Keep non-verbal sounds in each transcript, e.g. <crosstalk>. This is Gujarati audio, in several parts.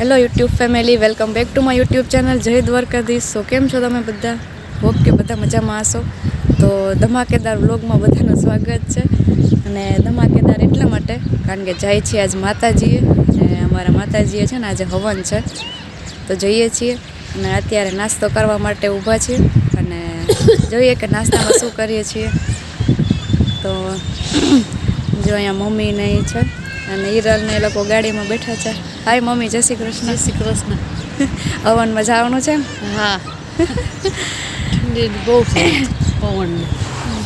Hello YouTube family welcome back to my YouTube channel જય દ્વારકાધીશ સો કેમ છો તમે બધા? હોપ કે બધા મજામાં હશો. તો ધમાકેદાર વ્લોગમાં બધાનું સ્વાગત છે. અને ધમાકેદાર એટલા માટે, કારણ કે જાય છીએ આજ માતાજીએ. અને અમારા માતાજીએ છે ને આજે હવન છે. તો જઈએ છીએ અને અત્યારે નાસ્તો કરવા માટે ઊભા છીએ. અને જોઈએ કે નાસ્તામાં શું કરીએ છીએ. તો જો અહીંયા મમ્મી નહીં છે. અને હિરલ ને એ લોકો ગાડીમાં બેઠા છે. હાય મમ્મી જય શ્રી કૃષ્ણ. શ્રી કૃષ્ણ. હવનમાં જવાનું છે હા. બહુ પવન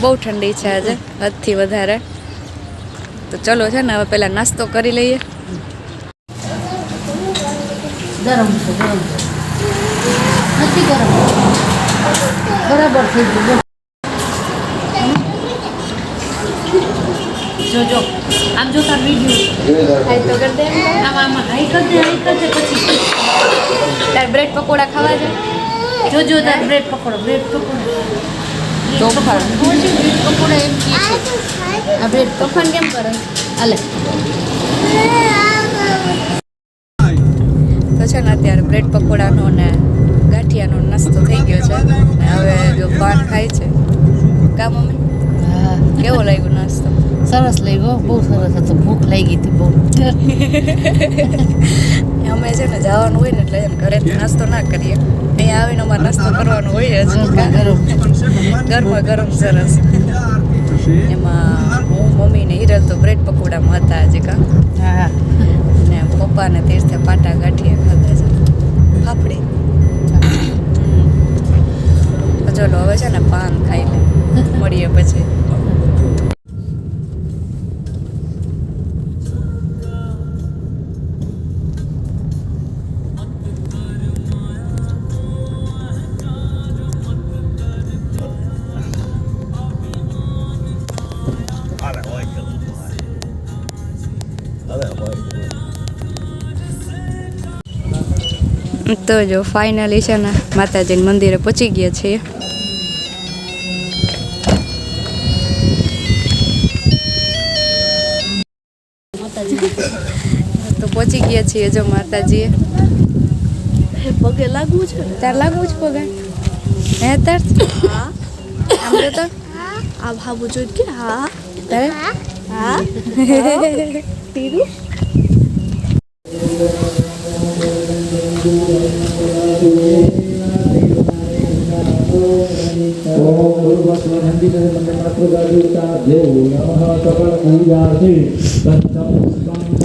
બહુ ઠંડી છે આજે હદથી વધારે. તો ચલો છે ને હવે પહેલાં નાસ્તો કરી લઈએ. ગરમ છે ગરમ નથી ગરમ. બરાબર થઈ ગયું જો જો આમ જોતા વીડિયો હાય તો કરી દે આમ આમાં હાઈ કર દે હાઈ કર દે પછી. તાર બ્રેડ પકોડા ખાવા છે? જો જો તાર બ્રેડ પકોડો બ્રેડ પકોડો. બ્રેડ પકોડા. એમ કહે આ બ્રેડ તોફાન કેમ કરે? હાલે. તો છે ને અત્યારે બ્રેડ પકોડાનો ને ગાંઠિયાનો નાસ્તો થઈ ગયો છે. અને હવે જો પાન ખાય છે. કા મમ્મી? કેવો લાગ્યો સરસ લાગ્યો. બહુ સરસ હતો. ભૂખ લાગી હતી બહુ. <laughs> અમે છે ને જવાનું હોય ને એટલે એમ ઘરે નાસ્તો ના કરીએ. અહીંયા આવીને અમારે નાસ્તો કરવાનો હોય જ. ગરમા ગરમ. ગરમા સરસ. એમાં હું મમ્મી ને હિરલ તો બ્રેડ પકોડામાં હતા આજે કા. હા. ને પપ્પાને તીર્થે પાટા ગાંઠીએ ખાધા છે. ફાફડી. ચલો હવે છે ને પાન ખાઈ લે. મળીએ પછી. તો જો ફાઇનલી છે ને માતાજીના મંદિરે પહોંચી ગયા છીએ. તો પહોંચી ગયા છીએ જો માતાજીએ પગે લાગવું છે તાર લાગવું જ પગે? હે તાર? આમ તો આ ભાવું જોઈ કે હા. તારે? હા. <laughs> તીરું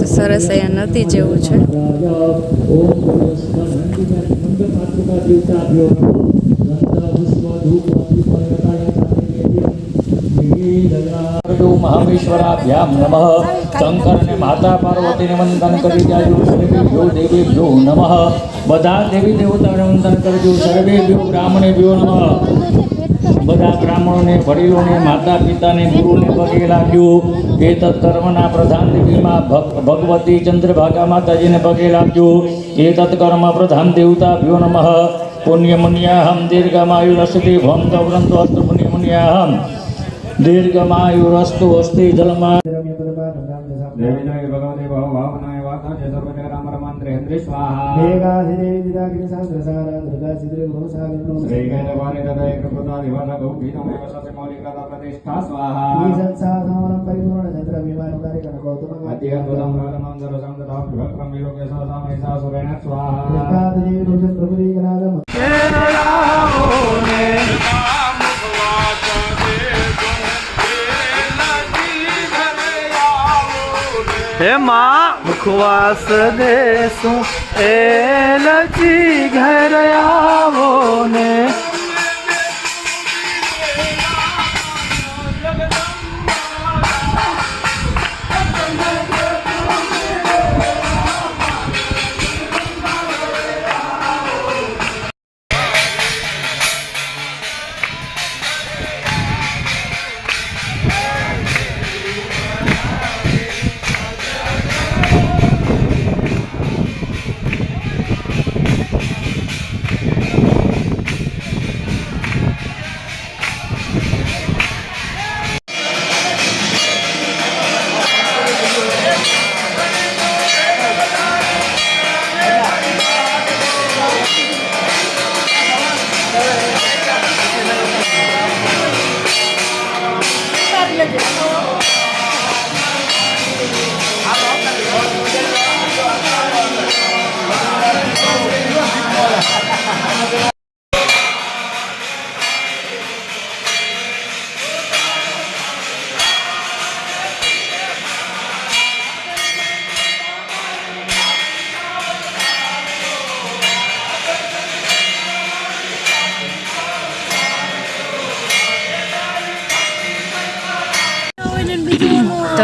સરસ અહીંયા નદી જેવું છે. રાજા મહામેશ્વરાભ્યામ નમઃ શંકરને માતા પાર્વતીને વંદન કરી જાજો સર્વેભ્યો દેવીભ્યો નમઃ બધા દેવી દેવતાને વંદન કરજો સર્વેભ્યો બ્રાહ્મણેભ્યો નમઃ બધા બ્રાહ્મણોને વડીલોને માતા પિતાને ગુરુને પગે લાગ્યું એ તત્કર્મના પ્રધાન દેવીમાં ભગ- ભગવતી ચંદ્રભાગા માતાજીને પગે લાગ્યું એ તત્કર્મ પ્રધાન દેવતા ભ્યો નમઃ પુણ્યમુન્યાહમ દીર્ઘમાયુરસ્તિ ભમ વૃંતો અસ્તુ પુણ્યમુન્યાહમ దీర్ఘమాయురస్తు వస్తి జలమాయ భగవతి భావనాయ వాతాచే సర్వజగ రామరమాంత్రే హంద్రి స్వాహ వేగాసి స్వాహ એમાં મુખવાસ દેશું એ લચી ઘર આવો ને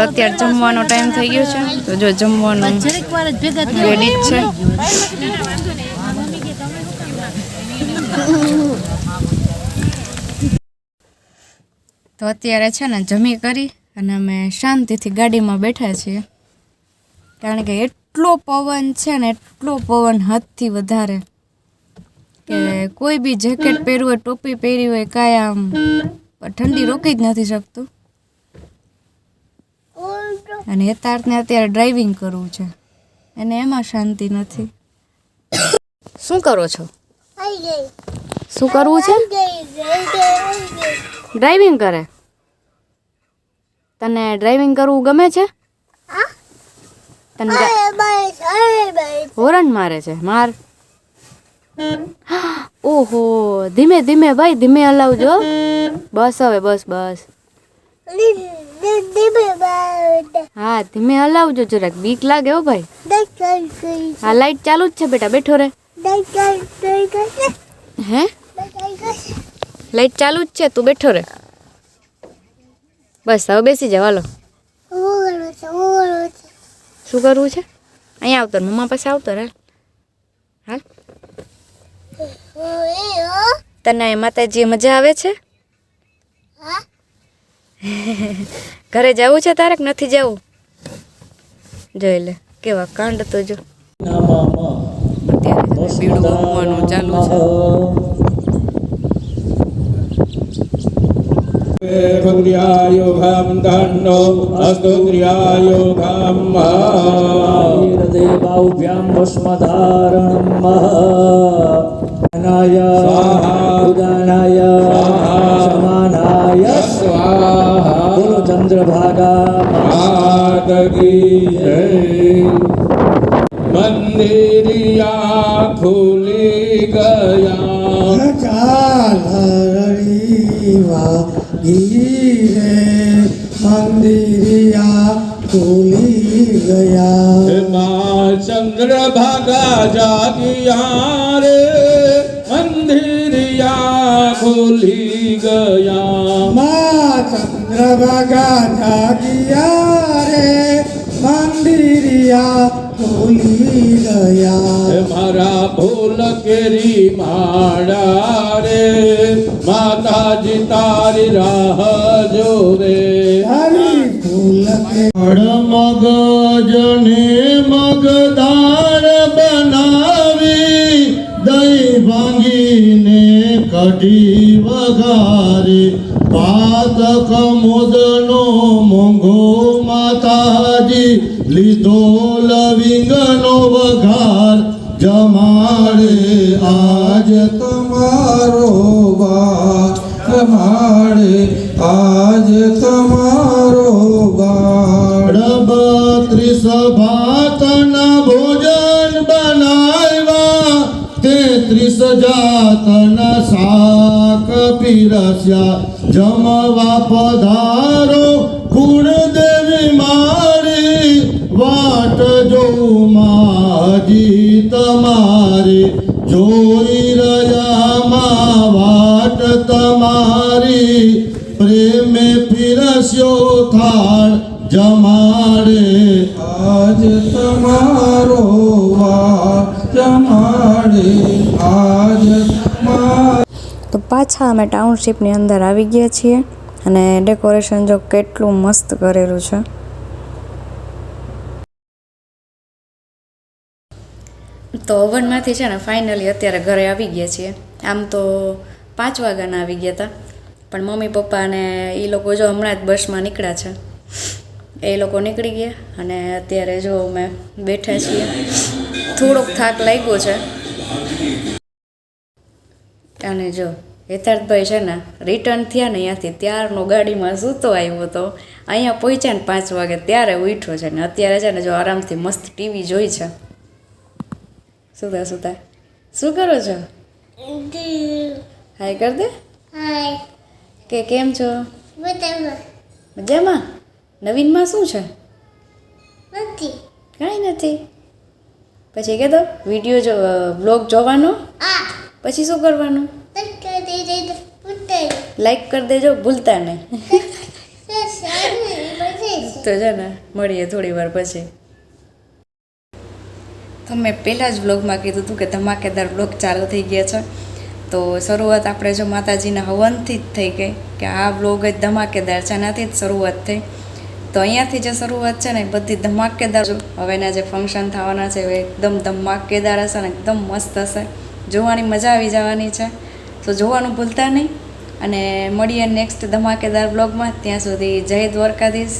અત્યારે જમવાનો ટાઈમ થઈ ગયો છે. તો જો જમવાનું રેડી જ છે. તો અત્યારે છે ને જમી કરી અને અમે શાંતિથી ગાડીમાં બેઠા છીએ. કારણ કે એટલો પવન છે ને એટલો પવન હદથી વધારે કે કોઈ બી જેકેટ પહેર્યું હોય, ટોપી પહેરી હોય કાંઈ આમ ઠંડી રોકી જ નથી શકતું. અને યથાર્થને અત્યારે ડ્રાઇવિંગ કરવું છે. એને એમાં શાંતિ નથી. શું કરો છો? શું કરવું છે? ડ્રાઇવિંગ કરે. તને ડ્રાઇવિંગ કરવું ગમે છે? તને હોરન મારે છે, માર. ઓહો, ધીમે ધીમે ભાઈ, ધીમે હલાવજો. બસ હવે, બસ બસ. હા ધીમે હલાવજો જરાક. બીક લાગે હો ભાઈ. હા લાઈટ ચાલુ જ છે બેટા બેઠો રે. હે? લાઈટ ચાલુ જ છે તું બેઠો રે. બસ હવે બેસી જાવ હાલો. શું કરવું છે? અહીંયા આવતો મમ્મા પાસે આવતો રે. હાલ. તને માતાજી મજા આવે છે? <laughs> ઘરે જવું છે તારે નથી જવું? જોઈ લે કેવા કાંડ તો જો. અત્યારે બીડું વાગવાનું ચાલુ છે. ઉદાનાય ચંદ્રભાગા માતકી જય મંદિરિયા ખુલી ગયા ચાલરીવા ગીરે મંદિરિયા ખુલી ગયા માં ચંદ્રભાગા જાગિયા ચંદ્રભાગા જાગિયા રે મંદિરિયા ભૂલી ગયા મારા ભૂલ કેરી માડા રે માતાજી તારી રાહ જો રે હરી ભૂલ કે મગજને મગદાર કઢી વઘારે પાતક મુદનો મોંઘો માતાજી, લીધો લવિંગનો વઘાર. જમાડે આજ તમારો બા જમાડે આજ તમારો બાળ તેત્રીસ જાતના શાક પીરસ્યા જમવા પધારો કુળદેવી મારી વાટ જોઉં માજી તમારી જોઈ રહ્યા માં વાટ તમારી પ્રેમે પીરસ્યો થાળ જમાડે આજ તમારો વા જમાડે તો પાછા અમે ટાઉનશીપની અંદર આવી ગયા છીએ અને ડેકોરેશન જો કેટલું મસ્ત કરેલું છે. તો ઓવનમાંથી છે ને ફાઇનલી અત્યારે ઘરે આવી ગયા છીએ. આમ તો પાંચ વાગ્યાના આવી ગયા હતા પણ મમ્મી, પપ્પા અને એ લોકો જો હમણાં જ બસમાં નીકળ્યા છે. એ લોકો નીકળી ગયા અને અત્યારે જો અમે બેઠા છીએ. થોડોક થાક લાગ્યો છે. અને જો યથાર્થભાઈ છે ને રિટર્ન થયા ને અહીંયાથી ત્યારનો ગાડીમાં સૂતો આવ્યો હતો. અહીંયા પહોંચ્યા ને પાંચ વાગે ત્યારે ઉઠ્યો છે ને અત્યારે છે ને જો આરામથી મસ્ત ટીવી જોઈ છે. સુતા સુતા શું કરો છો? હાય કર દે. કે કેમ છો? મજામાં. નવીનમાં શું છે? કાંઈ નથી. પછી કહેતો વીડિયો જો બ્લોગ જોવાનો? પછી શું કરવાનું? લાઈક કરી દેજો ભૂલતા નહીં. તો છે ને મળીએ થોડી વાર પછી. તો મેં પહેલાં જ વ્લોગમાં કીધું હતું કે ધમાકેદાર વ્લોગ ચાલુ થઈ ગયા છે. તો શરૂઆત આપણે જો માતાજીના હવનથી જ થઈ ગઈ કે આ વ્લોગ જ ધમાકેદાર છે એનાથી જ શરૂઆત થઈ. તો અહીંયાથી જે શરૂઆત છે ને એ બધી ધમાકેદાર જો. હવેના જે ફંક્શન થવાના છે એ એકદમ ધમાકેદાર હશે ને એકદમ મસ્ત હશે. જોવાની મજા આવી જવાની છે. તો જોવાનું ભૂલતા નહીં. અને મળીએ નેક્સ્ટ ધમાકેદાર બ્લોગમાં ત્યાં સુધી જય દ્વારકાધીશ.